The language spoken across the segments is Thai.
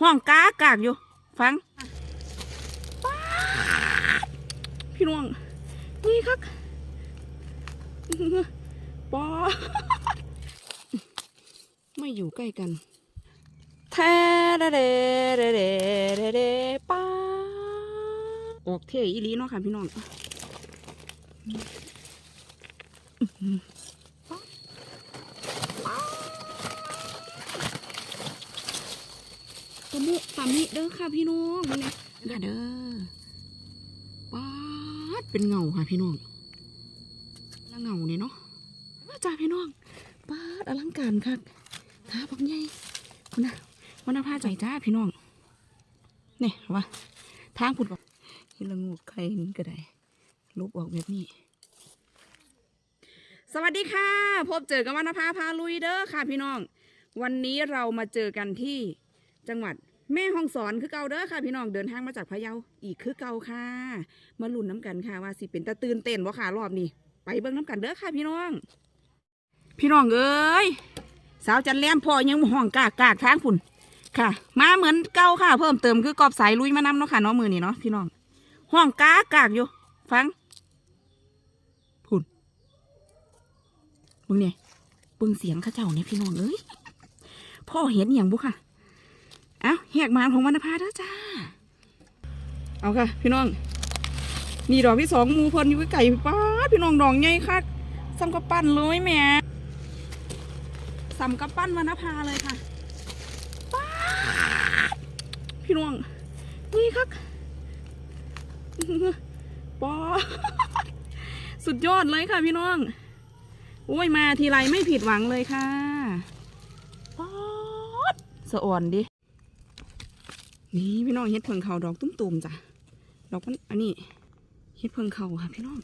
ห้องกากากอยู่ ฟังพี่น้องนี่ครับปอไม่อยู่ใกล้กันแท้เดเดเดเดเดเดป้าออกเท่อีลีเนาะค่ะพี่น้อง ตะมุตะมิ เด้อค่ะพี่น้องมาเนี่ยค่ะเด้อป๊าดเป็นเงาค่ะพี่น้องละเงาเนี่ยเนาะมาจ้าพี่น้องป๊าดอลังการค่ะขาพักใหญ่คุณนะวันนาพาใจจ้าพี่น้องเนี่ยเอว่าทางผุดบอกเห็นละงูใครนี่ก็ได้ลบออกแบบนี้สวัสดีค่ะ พบเจอกับวันนภาพาลุยเด้อค่ะพี่น้อง วันนี้เรามาเจอกันที่จังหวัด แม่ฮ่องสอนคือเก่าเด้อค่ะ พี่น้องเดินทางมาจากพะเยาอีกคือเก่าค่ะ มาลุ้นน้ำกันค่ะว่าสิเป็นตะตื่นเต้นบ่ค่ะรอบนี้ ไปเบิ่งน้ำกันเด้อค่ะพี่น้อง พี่น้องเอ้ยสาวจันแลมพอยังห้องกากกากทางพุ่นค่ะ มาเหมือนเก่าค่ะ เพิ่มเติมคือกอบสายลุยมานำเนาะค่ะเนาะมือนี่เนาะพี่น้องห้องกากากอยู่ ฟังพุ่นเบิ่งเนี่ยเบิ่งเสียงข้าเจ้าเนี่ยพี่น้องเอ้ยพ่อเห็นอย่างบุค่ะ เอ้าแหกหมานของวรรณภาเด้อจ้า เอาค่ะ พี่น้อง นี่ดอกที่สองมูเพิ่นอยู่ไก่ป้าพี่น้องดอกใหญ่คักซ้ำกับปั้นเลยแม่ซ้ำกับปั้นวรรณภาเลยค่ะป้าพี่น้อง นี่คักปอสุดยอดเลยค่ะพี่น้อง โอ้ยมาทีไรไม่ผิดหวังเลยค่ะป๊อดสะอ่อนดิ นี่พี่น้องเฮ็ดเพิงเขาดอกตุ้มๆจ้ะดอกมันอันนี้เฮ็ดเพิงเขาค่ะพี่น้อง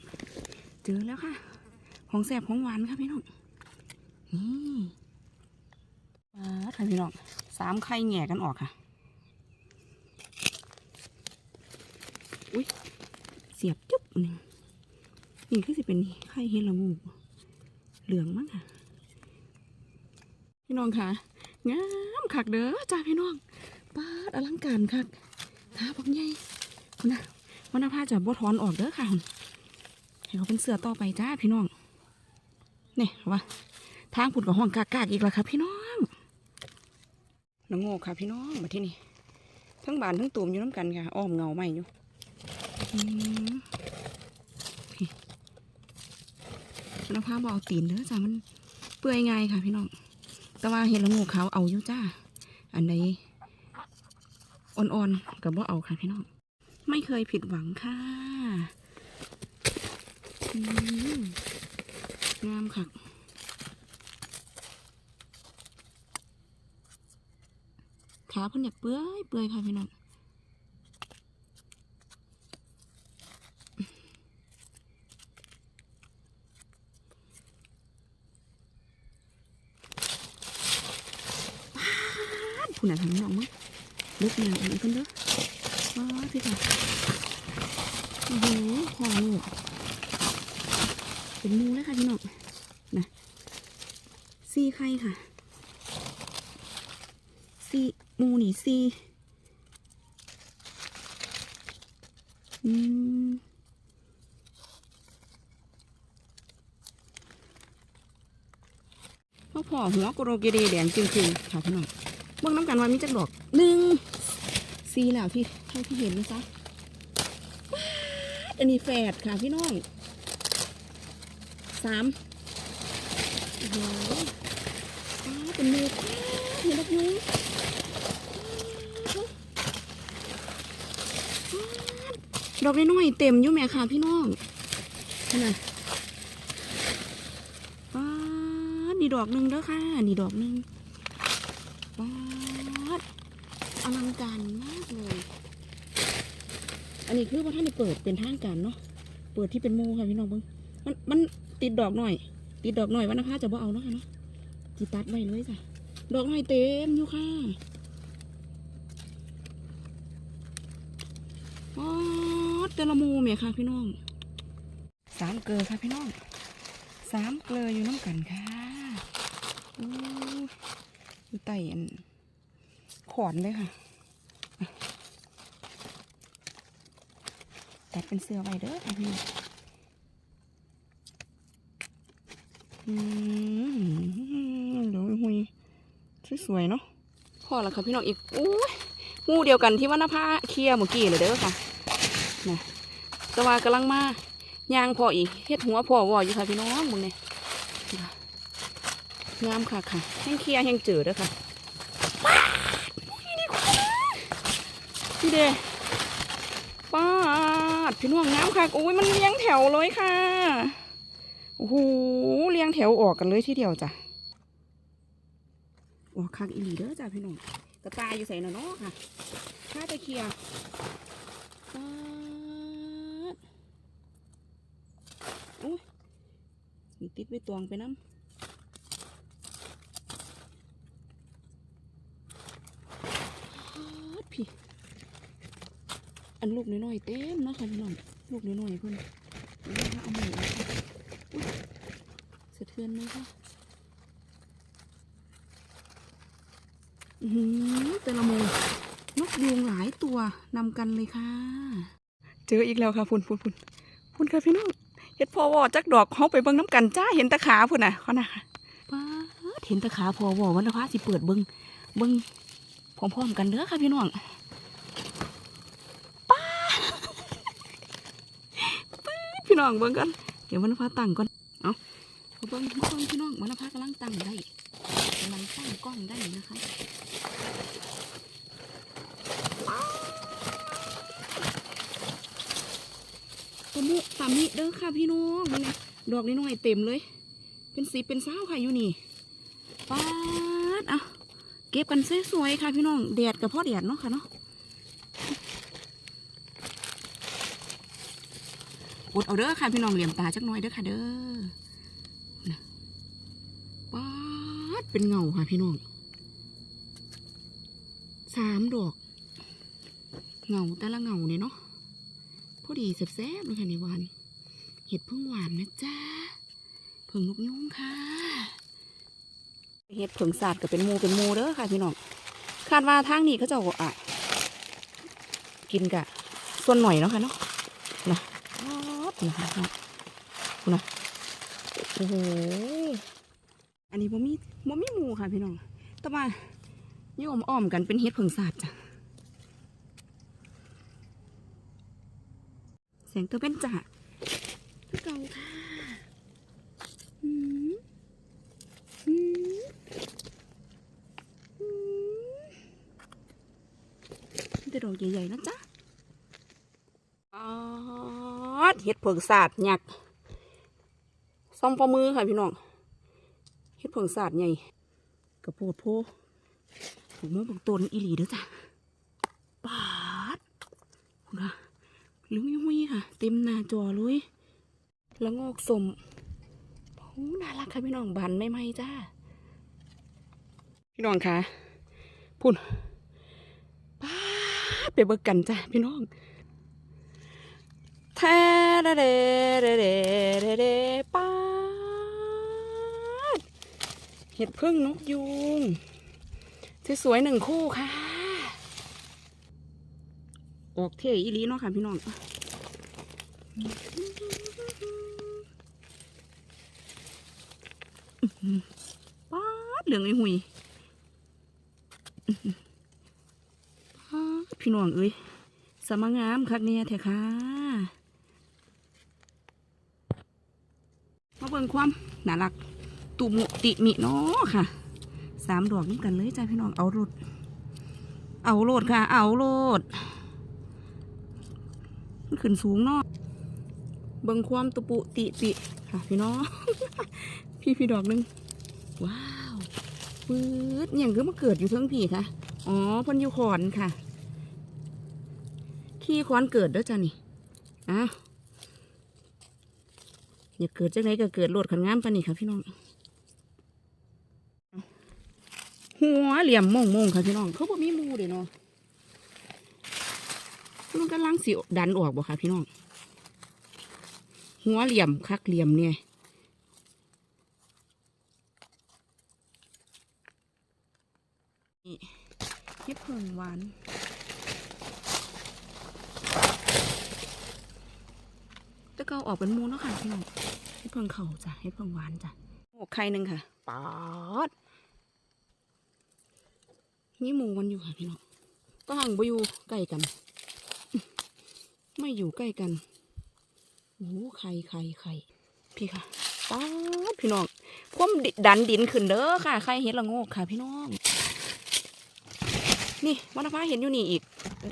เจอแล้วค่ะ ของแสบของหวานค่ะพี่น้องนี่ป๊าค่ะพี่น้องสามไข่แหง่กันออกค่ะอุ้ยเสียบจุ๊บหนึ่งนี่คือสิเป็นไข่เฮ็ดละงูเหลืองมั้งค่ะ พี่น้องค่ะงามคักเด้อจ้าพี่น้อง ปาดอลังการคักขาบักใหญ่คุณนะวันนาพาจะบ่ถอนออกเด้อค่ะให้เขาเป็นเสือต่อไปจ้าพี่น้องนี่ว่าทางผุดกับห้องกากากๆอีกแล้วค่ะพี่น้องน้องโง่ค่ะพี่น้องมาที่นี่ทั้งบานทั้งตูมอยู่น้ำกันค่ะอ้อมเงาใหม่อยู่น้ำผ้าบเอาตีนเด้อจ้ามันเปื่อยง่ายค่ะพี่น้อง แต่ว่าเห็ดละโงูขาเอาอยู่จ้า อันใด อ่อนๆกับว่าเอาค่ะพี่น้อง ไม่เคยผิดหวังค่ะอืมงามค่ะขาเพิ่นอยากเปื่อยเปื่อยค่ะพี่น้องผู้น่ะทำน้องมั้ง ลุกแนวอันนี้กันเด้อว้าวพี่ค่ะโอ้โหพอลูกเป็นมูแล้วค่ะพี่น้องนะซีไข่ค่ะซีมูนี่ซีอืมพ่อพ่อหัวโกโรเกเดแดงจริงๆค่ะพี่น้อง เบิ่งน้ำกันว่ามีจักดอกหนึ่งสี่แล้วที่เท่าที่เห็นนะจ๊ะป๊าดอันนี้แฝดค่ะพี่น้องสามโอ้โหป๊าเป็นมือเห็นดอกยูงดอกน้อยเต็มอยู่แม่ค่ะพี่น้องนี่นะป๊านี่ดอกหนึ่งเด้อค่ะ นี่ดอกหนึ่งป๊า ลังการมากเลย อันนี้คือว่าท่านเปิดเป็นทางการเนาะ เปิดที่เป็นโมค่ะพี่น้องเบิ้งมันมันติดดอกหน่อย ติดดอกหน่อยวันนภาจะบ่เอาเนาะค่ะเนาะจิตัดไว้เลยจ้ะ ดอกหน่อยเต็มอยู่ค่ะป๊าดแต่ละโมเมียค่ะพี่น้อง สามเกลือค่ะพี่น้อง สามเกลืออยู่น้ำกันค่ะอู้อยู่ใต้อัน ขอนเลยค่ะ แต่เป็นเสื้อไวเด้ออันนี้เดี๋ยวหุยสวยๆเนาะพอแล้วค่ะพี่น้องอีกอู้งูเดียวกันที่ว่าน้าผ้าเคลียเมื่อกี้เลยเด้อค่ะนะแต่ว่ากำลังมายางพออีกเฮ็ดหัวพอวออยู่ค่ะพี่น้องมึงเนี่ยงามค่ะค่ะแห้งเคลียแห้งจืดเด้อค่ะ พี่เดป้าดพี่น้องน้ำค่ะโอ้ยมันเลี้ยงแถวเลยค่ะโอ้โหเลี้ยงแถวออกกันเลยทีเดียวจ้ะออกคักอีหลีเด้อจ้ะพี่น้องกระตายอยู่ใส่น่ะเนาะค่ะข้าตะเคียร์ป้าดโอ้ยมันติดไว้ตวงไปน้ำพี่ อันลูกน้อยๆเต็มเนาะค่ะพี่น้องลูกน้อยๆเพิ่นเอามาเอาใหม่เอาค่ะสะเทือนไหมคะอือหือแต่ละโมงนกยูงหลายตัวนำกันเลยค่ะ เจออีกแล้วค่ะพุ่นพุ่นพุ่นพุ่นค่ะพี่น้องเห็ดพอวอจักดอกเขาไปเบิ่งน้ำกันจ้าเห็นตะขาพุ่นน่ะเขาน่ะป้าดเห็นตะขาพอวอวันละพาสิเปิดเบิ่งเบิ่งพร้อมๆกันเด้อค่ะพี่น้อง พี่ น้องเบิ่งกันเดี๋ยววันพาตั้งก่อนเอาเอบิ่งทุกคนพี่น้องวันพากำลังตั้งได้กำลังตั้งกล้องได้นะคะตะมุตามิเด้อค่ะพี่น้องนเนี่ยดอกน้อยเต็มเลย เป็นสีเป็นสาวค่ะอยู่นี่ป๊าดเอาเก็บกันสวยๆค่ะพี่น้องแดดกับพ่อแดดเนาะค่ะเนาะ ดเอาเด้อค่ะพี่น้องเหลี่ยมตาจักหน่อยเด้อค่ะเด้อนะป๊าดเป็นเงาค่ะพี่น้องสามดอก เงาแต่ละเงาเนี่ยเนาะพอดีแซ่บๆเลยค่ะในวันเห็ดเพึ่งหวานนะจ๊ะเพึ่งนกยุงค่ะเห็ดเผึ่งศาสตร์ก็เป็นมูเป็นมูเด้อค่ะพี่น้องคาดว่าทางนี้เขาจะเอาอะกินกะส่วนหน่อยเนาะค่ะเนาะนะ นะคะคุณนะโอ้โหอันนี้บ่มีบ่มีหมูค่ะพี่น้องแต่ว่าโยมอ้อมกันเป็นเฮ็ดเพิงศาสตร์จ้ะแสงตะเป็นจ้ะคือเก่าค่ะอืมอืมอืมมีแต่ดอกใหญ่ๆนะจ๊ะ ออด เห็ดเผิงศาสตร์หยักซ่อมฝ่ามือค่ะพี่น้องเห็ดเผิงศาสตร์ใหญ่กระโพดโพผูกมือผูกตนอีหลีเด้อจ้ะปาดค่ะลุงยุ้ยค่ะ เต็มหน้าจอเลยแล้วงอกสมโอ้น่ารักค่ะพี่น้องบันไม่ไหมจ้า พี่น้องค่ะพุ่นปาดไปเบิกกันจ้ะพี่น้อง แทเดเดเดเดเดเดป้าดเห็ดพึ่งนกยูงสวยๆหนึ่งคู่ค่ะ ออกเท่อีลีเนาะค่ะพี่น้องป้าดเหลืองไอ้หุยพี่น้องเอ้ยสมางามคักเนี่ยแท้ค่ะเบิ่งความน่ารัก ตุมุติมิเนาะค่ะสามดอกนี้กันเลยจ้าพี่น้องเอาโลดเอาโลดค่ะ เอาโลดมันขึ้นสูงเนาะเบิ่งความตุปุติปิค่ะพี่น้อง พี่พี่ดอกนึง ว้าวปื๊ดอย่างคือมาเกิดอยู่เทิงพี่ค่ะ อ๋อพันยูขอนค่ะ ขี้ขอนเกิดด้อจ้านี่อ้าว อย่าเกิดจังไรก็เกิดโลดขันงามปานนี่ค่ะพี่น้อง หัวเหลี่ยมโมงโมงค่ะพี่น้อง เขาบอกมีมูเด้เนาะมันกำลังสิดันออกบ่ค่ะพี่น้อง หัวเหลี่ยมคักเหลี่ยมเนี่ยนี่เพิ่งหวาน ต่ก็เอาออกเป็นหมูเนาะค่ะพี่น้องเฮ็ดเพิ่งเข่าจ้ะเฮ็ดเพิ่งหวานจ้ะโอ้ไข่หนึ่งค่ะปาดมีหมูมันอยู่ค่ะพี่น้องก็ห่างไปอยู่ใกล้กัน ไม่อยู่ใกล้กันโอ้ไข่ไข่ไข่พี่ค่ะป๊าดพี่น้องคว่ำดิดันดินขึ้นเด้อค่ะไข่เห็ดละโงกค่ะ พี่น้อง นี่วันฟ้าเห็นอยู่นี่อีก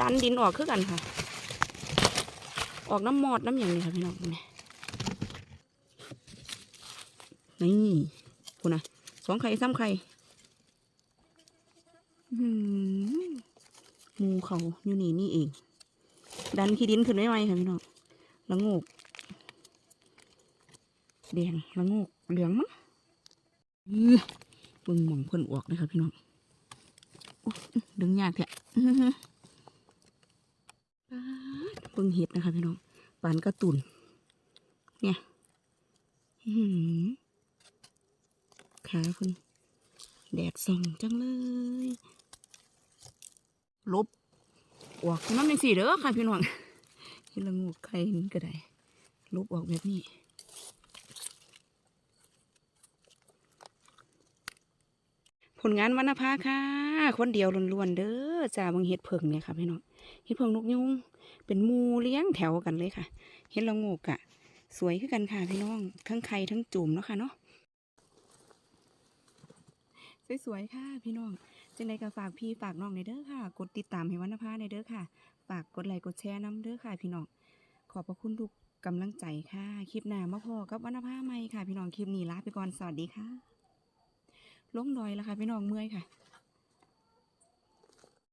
ดันดินออกคือกันค่ะ ออกน้ำมอดน้ำอย่างนี้ค่ะพี่น้องนี่คุณนะสองไข่ซ้ำไข่หมูเขาอยู่นี่นี่เอง ดันขี้ดินขึ้นไม่ไหวค่ะพี่น้องละโงกแดงละโงกเหลืองมั้งอื้อเบิ่งหม่องเพิ่นออกเลยค่ะพี่น้องดึงยากแท้ เบิ่งเห็ดนะคะพี่น้องปานกระตุนเนี่ยขาเพิ่นแดดส่องจังเลยลบออกน้ำยังสี่เด้อค่ะพี่น้องเห็นละงูไข่นี่ก็ได้ลบออกแบบนี้ผลงานวรรณภาค่ะ คนเดียวล้วนๆเด้อจ้าบางเห็ดเพิงเนี่ยค่ะพี่น้องเห็ดเพิงนกยุง เป็นมูเลี้ยงแถวกันเลยค่ะ เห็ดละงูกะสวยขึ้นกันค่ะพี่น้อง ทั้งไข่ทั้งจุ่มเนาะค่ะเนาะสวยๆค่ะพี่น้องจังใดก็ฝากพี่ฝากน้องในเด้อค่ะ กดติดตามให้วันนภาในเด้อค่ะ ฝากกดไลค์กดแชร์น้ำเด้อค่ะ พี่น้อง ขอบพระคุณทุกกำลังใจค่ะ คลิปหน้ามาพอกับวันนภาใหม่ค่ะ พี่น้องคลิปนี้ลาไปก่อนสวัสดีค่ะลงดอยแล้วค่ะ พี่น้องเมื่อยค่ะ